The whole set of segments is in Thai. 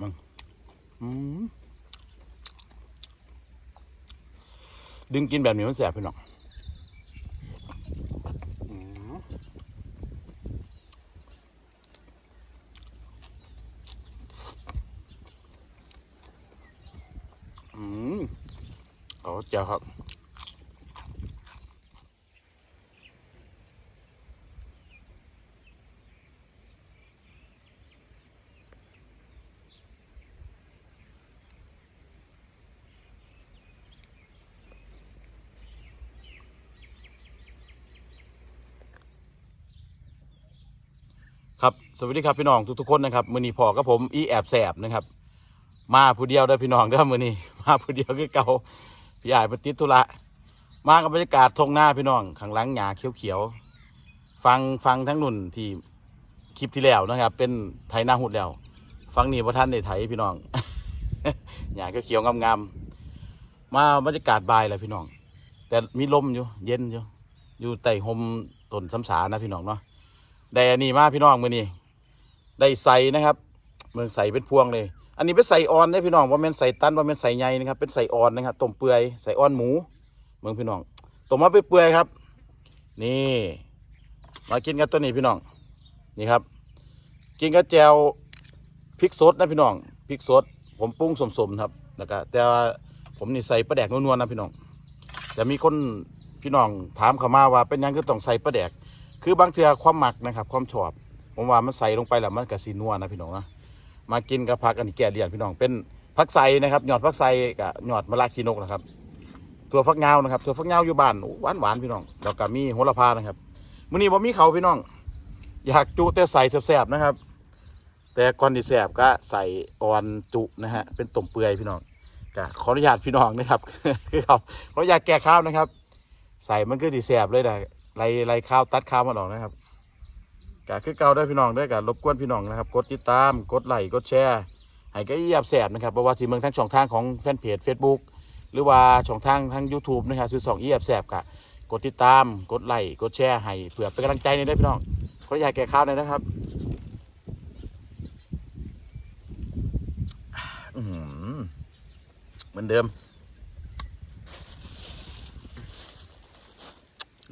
มึงดึงกินแบบนี้มันแสบพี่น้องอืมอืมโอ้เจ้าครับ ครับสวัสดีครับพี่น้องทุกๆคนนะครับมือนี้พอกับผมอีแอบแสบนะครับ มาผู้เดียวได้พี่น้องเด้มือนี้มาผู้เดียวคือเก่าพี่ใหญ่มาติดธุระมากับบรรยากาศทงหน้าพี่น้องข้างหลังหญ้าเขียวๆฟังฟังทั้งนุ่นที่คลิปที่แล้วนะครับ เป็นไทยหน้าหุดแล้ว ฟังนี่พระท่านในไทยพี่น้องหญ้าเขียวๆงามๆมาบรรยากาศบายเลยพี่น้อง แต่มีลมอยู่เย็นอยู่อยู่ใต้ห่มต้นสำสานะพี่น้องเนาะ ได้อันนี้มาพี่น้องมือนี้ได้ใส่นะครับเมืองใส่เป็นพวงเลย อันนี้เป็นใส่อ่อนได้พี่น้องว่าเป็นใส่ตันว่าเป็นใส่ใหญ่นะครับ เป็นใส่อ่อนนะครับต้มเปื่อยใส่อ่อนหมู เมืองพี่น้องต้มมาเปื่อยครับ นี่ มากินกันตัวนี้พี่น้องนี่ครับ กินกับแจวพริกสดนะพี่น้องพริกสด ผมปรุงสมๆครับแล้วก็แต่ผมนี่ใส่ปลาแดกนัวๆนะพี่น้องแต่มีคนพี่น้องถามเข้ามาว่าเป็นยังก็ต้องใส่ปลาแดก คือบางเทือความหมักนะครับ ความชอบผมว่ามันใส่ลงไปแล้วมันกะสีนัวนะพี่น้องนะมากินกับผักอันนี้แก่เลียนพี่น้องเป็นผักใส่นะครับหยอดผักใส่กับหยอดมะระขีนกนะครับตัวฟักเงานะครับตัวฟักเงาอยู่บ้านหวานหวานพี่น้องแล้วก็มีโหระพานะครับมื้อนี้ผมมีเขาพี่น้อง อยากจุแต่ใส่แซ่บๆนะครับ แต่ก่อนที่แซ่บก็ใส่อ่อนจุนะฮะเป็นต้มเปื่อยพี่น้องก็ขออนุญาตพี่น้องนะครับคือเขาขออนุญาตแก้ข้าวนะครับ ใส่มันก็ดีแซ่บเลยนะ ไล่ไล่ข้าวตัดข้าวมันออกนะครับกะคือเก่าได้พี่น้องได้กะรบกวนพี่น้องนะครับ กดติดตามกดไลค์กดแชร์ให้ก็ยียบแสบนะครับเพราะว่าที่เมืองทั้งช่องทางของแฟนเพจ Facebook หรือว่าช่องทางทาง YouTube นะครับคือสองยียบแสบกะกดติดตามกดไลค์กดแชร์ให้เผื่อเป็นกำลังใจในได้พี่น้องขออยากแก่ข้าวหน่อยนะครับอื้อหือเหมือนเดิม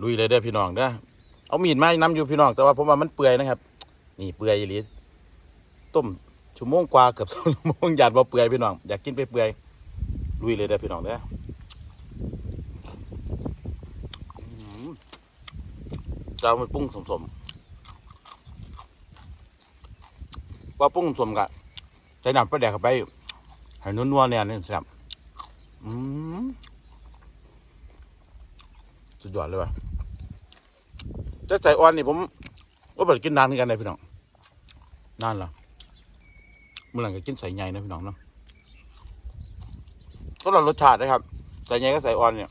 ลุยเลยเด้อพี่น้องเด้อเอามีดมาน้ำอยู่พี่น้อง แต่ว่าผมว่ามันเปื่อยนะครับ นี่เปื่อยอีหลีต้มชั่วโมงกว่าเกือบสองชั่วโมงหยาดบ่าเปื่อยพี่น้องอยากกินไปเปื่อยลุยเลยเด้อพี่น้องเด้อจะเอาไปปรุงสมๆว่าปรุงสมกะใส่น้ำปลาแดกเข้าไปให้นัวๆเนี่ยนี่แซ่บอืมสุดยอดเลยว่ะ แต่ใส่อ่อนนี่ผมว่าเปิดกินนานเหมือนกันเลยพี่น้องนานเหรอเมื่อไหร่ก็กินใส่ใหญ่นะพี่น้องเนาะก็ลดรสชาตินะครับ ใส่ใหญ่ก็ใส่อ่อนเนี่ย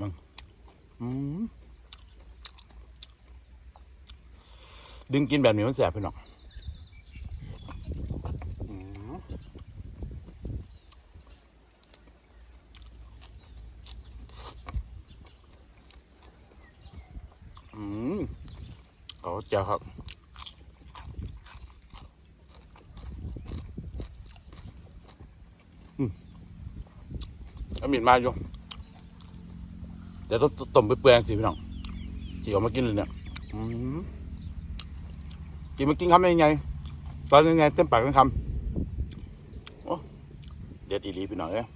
มังดึงกินแบบนี้มันแสบพี่น้องอืมอืมโอ้เจ้าครับ อืม เอามีดมาอยู่เดี๋ยวต้องต้มไปเปื่อยๆสิพี่น้องที่เอามากินเลยเนี่ยอืมกินมากินคำยังไงตอนยังไงเต็มปากเต็มคำโอ้เด็ดอีหลีพี่น้องเอ้ย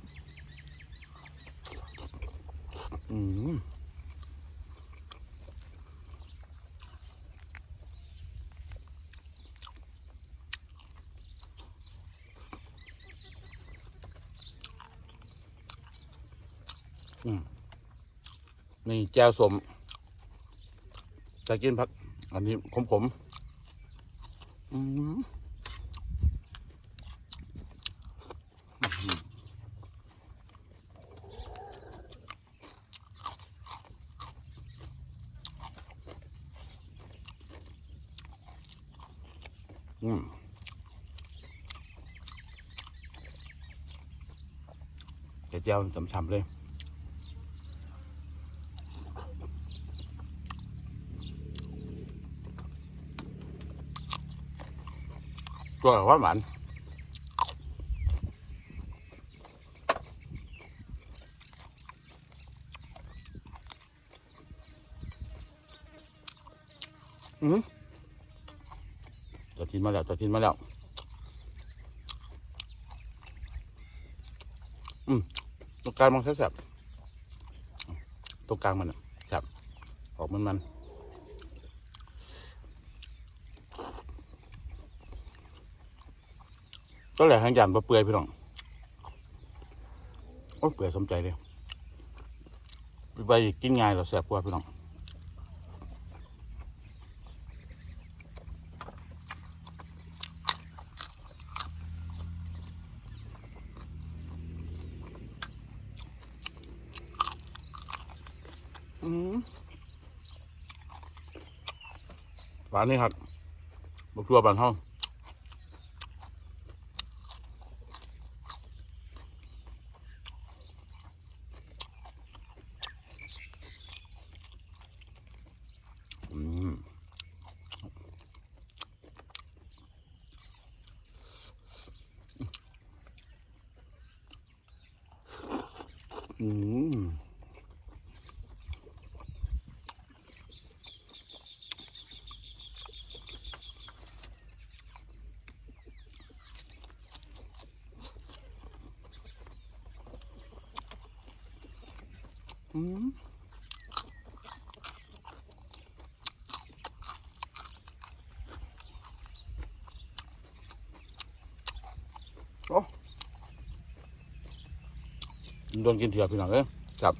นี่แจ่วสมจะกินผัก อันนี้ขมขมอืมแต่เจียวฉ่ำๆเลย ตัวหวานหวานอืมจะกินมาแล้วจะกินมาแล้วอืมตรงกลางมันแซ่บๆตรงกลางมันอะแซ่บออกมันมัน ก็แหละทางยานปลาเปื่อยพี่น้องโอ้เปื่อยสมใจเลยไปกินง่ายเราแซ่บกว่าพี่น้องอืมหวานนี่ครับบกตัวบานห้อง โอ้โดนกินเถื่อพี่น้องเลยจับ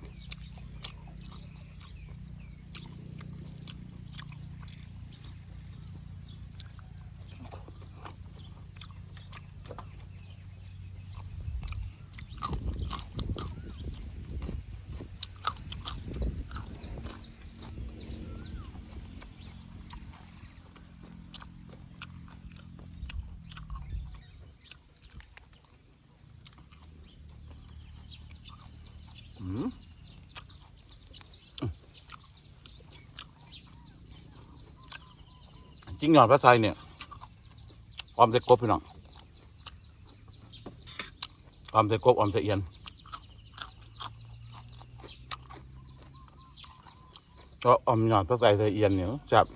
จริงหยอดพระไทยเนี่ยออมใส่กบพี่น้องออมใส่กบออมใส่เอียนก็ออมหยอดพระไทยใส่เอียนเนี่ยจับ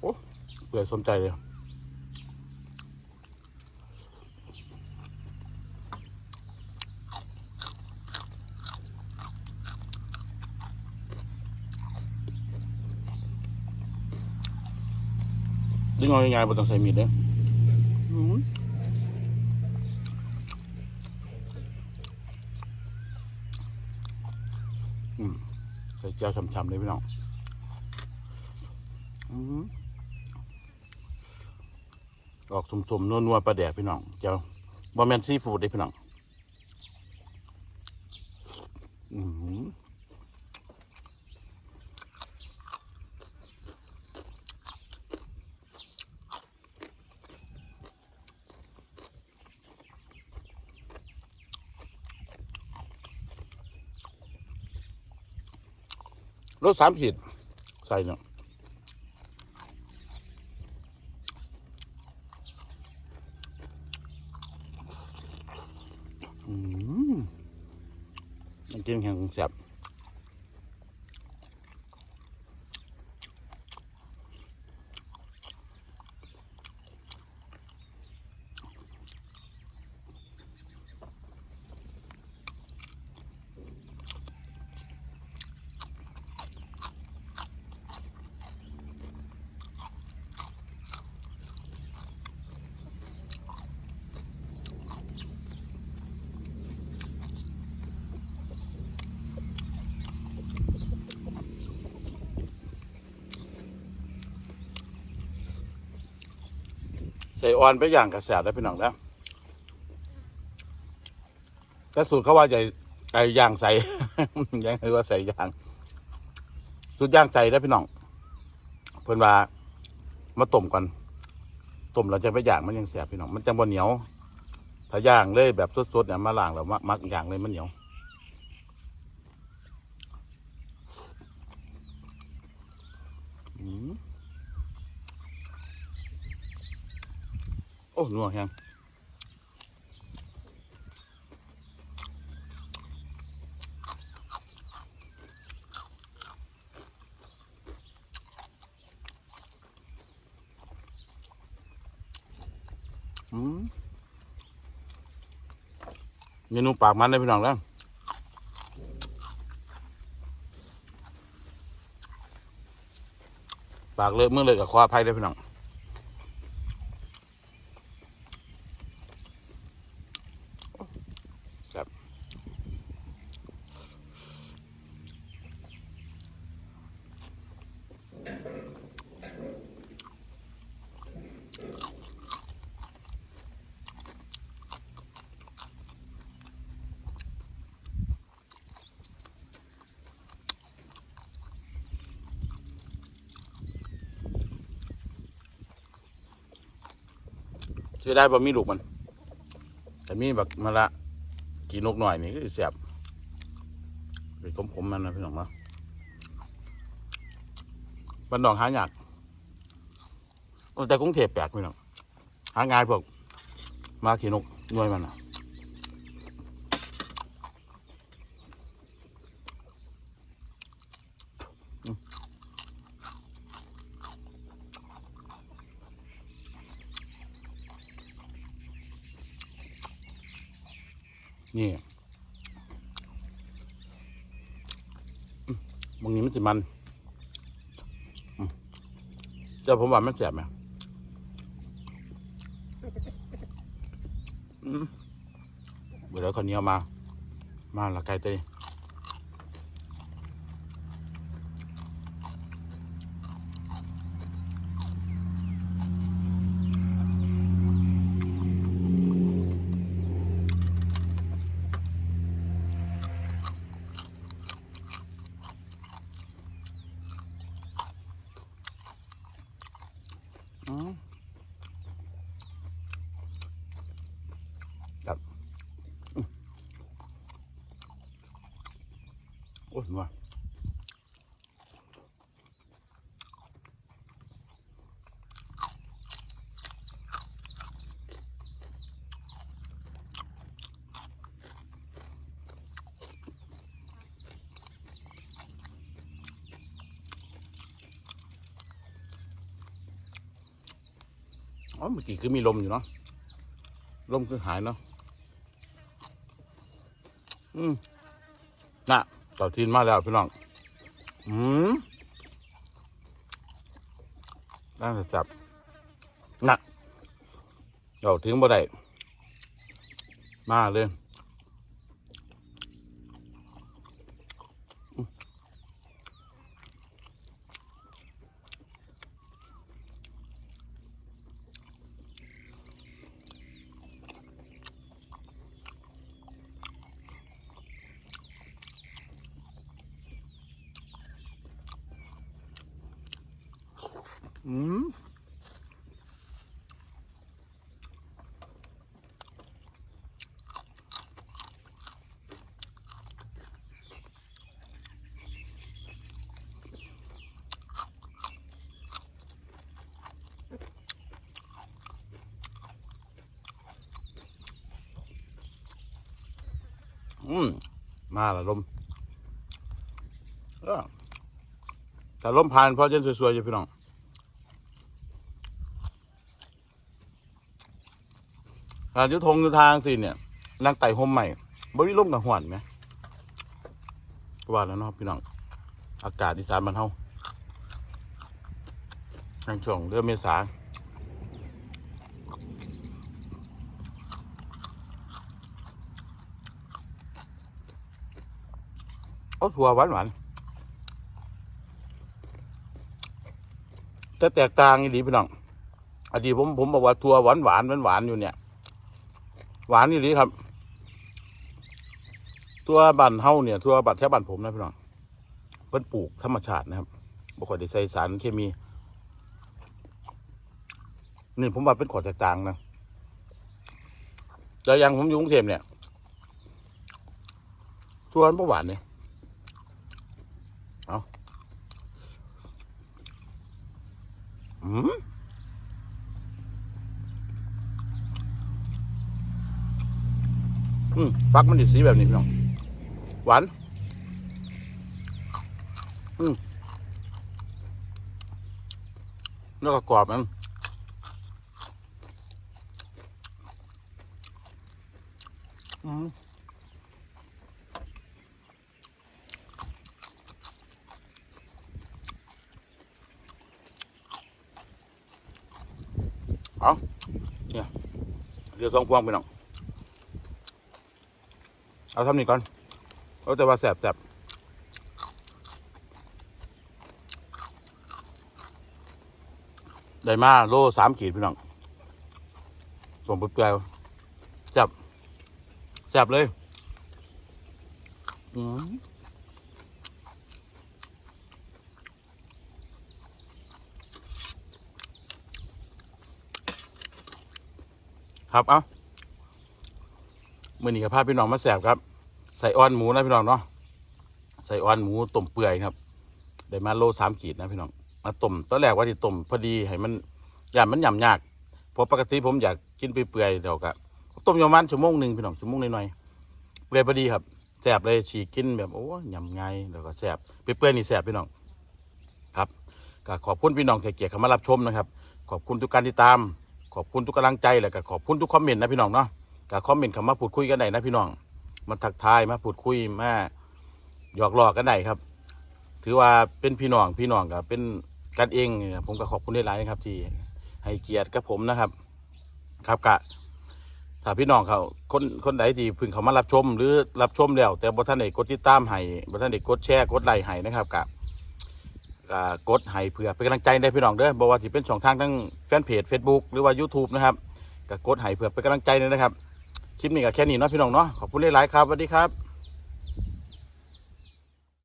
โอ้เปื่อยสมใจเลย ดึงเอาง่ายๆบ่ต้องใส่มีดเด้ออืมใส่เจียวช้ำๆเลยพี่น้องอืมออกสมๆนัวๆปลาแดกพี่น้องเจียวบะแมนซีฟูดเด้พี่น้อง อืม รถสามขีดใส่เนาะอืมมันกินแข็งแสบใส่อ่อนไปอย่างกระแสได้พี่น้องแล้วแต่สูตรเขาว่าจะไก่ย่างใส่ยังคือว่าใส่ย่างสูตรย่างใส่ได้พี่น้องเพื่อนว่ามาต้มก่อนต้มเราจะไปย่างมันยังแสบพี่น้องมันจังบ่เหนียว ถ้าย่างเลยแบบสดๆเนี่ยมาล้างแล้วมักมักย่างเลยมันเหนียว โอ้นัวแฮงอืมเมนูปากมันเลยพี่น้องแล้วปากเลยเมื่อเลยกับควาไพ่เลยพี่น้อง จะได้บ่มีลูกมัน แต่มีแบบมาละกี่นกหน่อยนี่ก็เสียบเป็นขมๆมันนะพี่น้องเนาะบันดองหายากแต่กรุงเทพแปลกพี่น้องหาง่ายพวกมาขี่นกน้วยมันอะ นี่บางนี้มันสิมันเจ้าผมว่ามันแสบไหมอืมเดี๋ยวคนนี้เอามา มาละไก่เตยอืมครับอืมโอ้ย นัวอ๋อเมื่อกี้คือมีลมอยู่เนาะ ลมคือหายเนาะ อืม น่ะ เต่าทีนมาแล้วพี่น้องอืมน่าจะจับน่ะเต่าทิ้งบ่ได้มาเลย อืมอืมมาละลมเออแต่ลมผ่านพอเจนสวยๆอยู่พี่น้อง อายุทงอยู่ทางสิเนี่ยนางไต่ห่มใหม่บริล่มกับหวนไหมว่าแล้วเนาะพี่น้อง อากาศอีสานบ้านเฮาในช่วงเดือนเมษาโอ้ถั่วหวานหวานแต่แตกต่างอีดีพี่น้องอดีผมผมบอกว่าถั่วหวานหวานหวานหวานอยู่เนี่ย หวานนี่ลีครับ ตัวบันเฮาเนี่ยตัวบัตรแค่บันผมนะพี่น้องเพิ่นปลูกธรรมชาตินะครับบ่ค่อยได้ใส่สารเคมี นี่ผมว่าเป็นขอแตกต่างนะแต่ยังผมอยู่กรุงเทพเนี่ยตัวมันบ่หวานเนี่ยเอาอืม มฟักมันดิสีแบบนี้พี่น้องหวานอืมแล้วก็กรอบมันอืมเอาเนี่ยเดี๋ยวสองพวงไปน้อง เอาทำนี่ก่อนเอาแต่ว่าแสบแสบได้มาโลสามขีดพี่น้องส่งเปลือยๆแสบแสบเลยอืมครับ เอา มื่อนี้กับพาพี่น้องมาแสบครับใส่อ้อนหมูนะพี่น้องเนาะใส่อ้อนหมูต้มเปื่อยครับได้มาโลสามขีดนะพี่น้องมาต้มตอนแรกว่าจะต้มพอดีให้มันอย่ามันหยำยากเพราะปกติผมอยากกินเปื่อยๆเดี๋ยวกะต้มยประมาณชั่วโมงหนึ่งพี่น้องชั่วโมงหน่อยๆเปื่อยพอดีครับแสบเลยฉีกกินแบบโอ้ยำไงแล้วก็แสบเปื่อยๆนี่แสบพี่น้องครับก็ขอบคุณพี่น้องที่เกียรติเข้ามารับชมนะครับ ขอบคุณทุกการติดตาม ขอบคุณทุกกำลังใจแล้วก็ขอบคุณทุกคอมเมนต์นะพี่น้องเนาะ ก็คอมเมนต์เข้ามาพูดคุยกันได้นะพี่น้องมาทักทายมาพูดคุยมาหยอกล้อกันได้ครับ ถือว่าเป็นพี่น้องพี่น้องกับเป็นกันเอง ผมก็ขอบคุณได้หลายๆนะครับ ที่ให้เกียรติกับผมนะครับ ครับกะถ้าพี่น้องเขาคนคนใดที่พึ่งเขามารับชม หรือรับชมแล้ว แต่บท่านได้กดติดตามให้บท่านได้กดแชร์กดไลค์ให้นะครับกะก็กดให้เพื่อเป็นกำลังใจได้พี่น้องเด้อบ่ว่าที่เป็นช่องทางทั้งแฟนเพจ Facebook หรือว่า YouTube นะครับก็กดให้เพื่อเป็นกำลังใจด้วยนะครับ คลิปนี้ก็แค่นี้เนาะพี่น้องเนาะขอบคุณหลายๆครับสวัสดีครับ